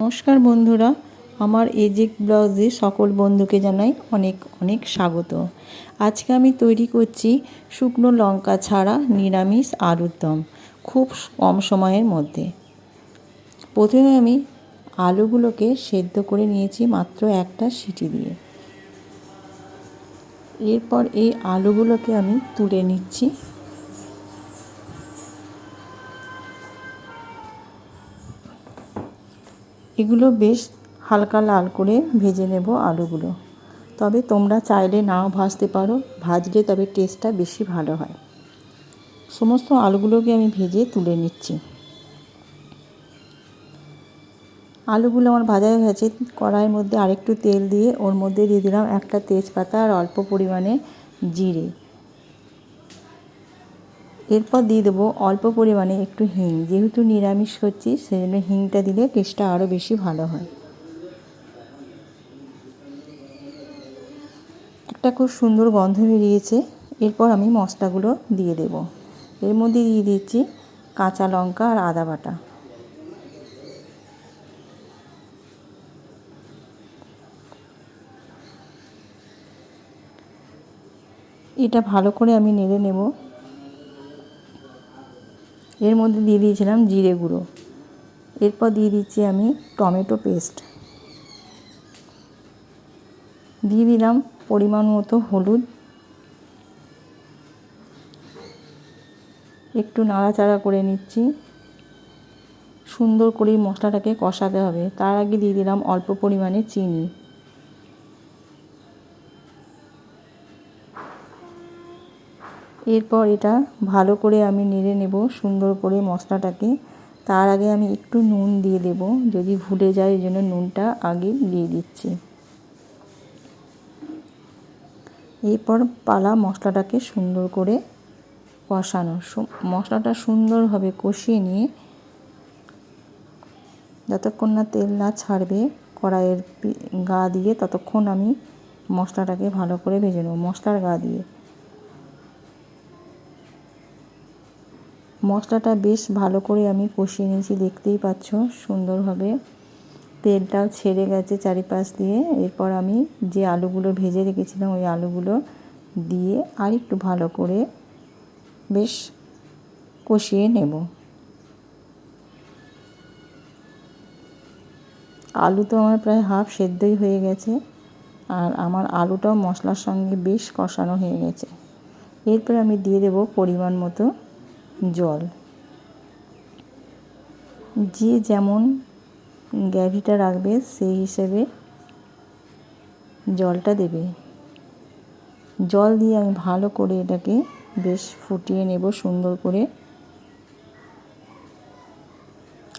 নমস্কার বন্ধুরা, আমার এজেক ব্লাউজে সকল বন্ধুকে জানাই অনেক অনেক স্বাগত। আজকে আমি তৈরি করছি শুকনো লঙ্কা ছাড়া নিরামিষ আলুর দম, খুব কম সময়ের মধ্যে। প্রথমে আমি আলুগুলোকে সেদ্ধ করে নিয়েছি মাত্র একটা সিটি দিয়ে। এরপর এই আলুগুলোকে আমি তুলে নিচ্ছি। এগুলো বেশ হালকা লাল করে ভেজে নেব আলুগুলো। তবে তোমরা চাইলে নাও ভাজতে পারো, ভাজলে তবে টেস্টটা বেশি ভালো হয়। সমস্ত আলুগুলোকে আমি ভেজে তুলে নিচ্ছি। আলুগুলো আমার ভাজা হয়ে গেছে। কড়াইয়ের মধ্যে আরেকটু তেল দিয়ে ওর মধ্যে দিয়ে দিলাম একটা তেজপাতা আর অল্প পরিমাণে জিরে। এরপর দিয়ে দেবো অল্প পরিমাণে একটু হিং। যেহেতু নিরামিষ করছি সেজন্য হিংটা দিলে টেস্টটা আরও বেশি ভালো হয়। একটা খুব সুন্দর গন্ধ বেরিয়েছে। এরপর আমি মশলাগুলো দিয়ে দেব। এর মধ্যে দিয়ে দিচ্ছি কাঁচা লঙ্কা আর আদা বাটা। এটা ভালো করে আমি নেড়ে নেব। এর মধ্যে দিয়ে দিয়েছিলাম জিরে গুঁড়ো। এরপর দিয়ে দিচ্ছি আমি টমেটো পেস্ট। দিয়ে দিলাম পরিমাণ মতো হলুদ। একটু নাড়াচাড়া করে নিচ্ছি। সুন্দর করে মশলাটাকে কষাতে হবে। তার আগে দিয়ে দিলাম অল্প পরিমাণে চিনি। এরপর এটা ভালো করে আমি নেড়ে নেব, সুন্দর করে মশলাটাকে। তার আগে আমি একটু নুন দিয়ে দেব, যদি ভুলে যায় এই জন্য নুনটা আগে দিয়ে দিচ্ছি। এরপর পালা মশলাটাকে সুন্দর করে কষানো। মশলাটা সুন্দরভাবে কষিয়ে নিয়ে যতক্ষণ না তেল না ছাড়বে, কড়াইয়ের গা দিয়ে ততক্ষণ আমি মশলাটাকে ভালো করে ভেজে নেব, মশলার গা দিয়ে। মশলাটা বেশ ভালো করে আমি কষিয়ে নিয়েছি, দেখতেই পাচ্ছ, সুন্দরভাবে। তেলটাও ছেড়ে গেছে চারিপাশ দিয়ে। এরপর আমি যে আলুগুলো ভেজে রেখেছিলাম, ওই আলুগুলো দিয়ে আর একটু ভালো করে বেশ কষিয়ে নেব। আলু তো আমার প্রায় হাফ সেদ্ধই হয়ে গেছে, আর আমার আলুটাও মশলার সঙ্গে বেশ কষানো হয়ে গেছে। এরপর আমি দিয়ে দেব পরিমাণ মতো জল। যে যেমন গ্যাভিটা রাখবে, সেই হিসেবে জলটা দেবে। জল দিয়ে আমি ভালো করে এটাকে বেশ ফুটিয়ে নেব সুন্দর করে।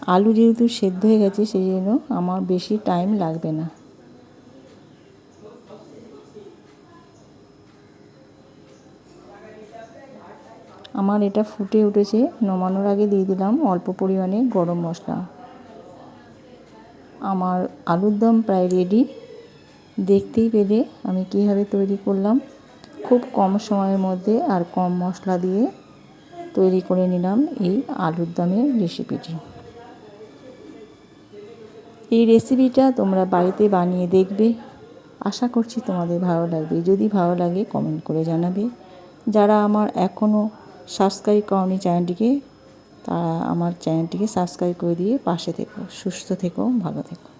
আলু যেহেতু সেদ্ধ হয়ে গেছে, সেই জন্য আমার বেশি টাইম লাগবে না। আমার এটা ফুটে উঠেছে, নমানোর আগে দিয়ে দিলাম অল্প পরিমাণে গরম মশলা। আমার আলুর দম প্রায় রেডি দেখতেই পেলে আমি কীভাবে তৈরি করলাম। খুব কম সময়ের মধ্যে আর কম মশলা দিয়ে তৈরি করে নিলাম এই আলুর দমের রেসিপিটি এই রেসিপিটা তোমরা বাড়িতে বানিয়ে দেখবে। আশা করছি তোমাদের ভালো লাগবে। যদি ভালো লাগে কমেন্ট করে জানাবে। যারা আমার এখনও সাবস্ক্রাইব করনি চ্যানেলটিকে তারা আমার চ্যানেলটিকে সাবস্ক্রাইব করে দিয়ে পাশে থেকো, সুস্থ থেকো, ভালো থেকো।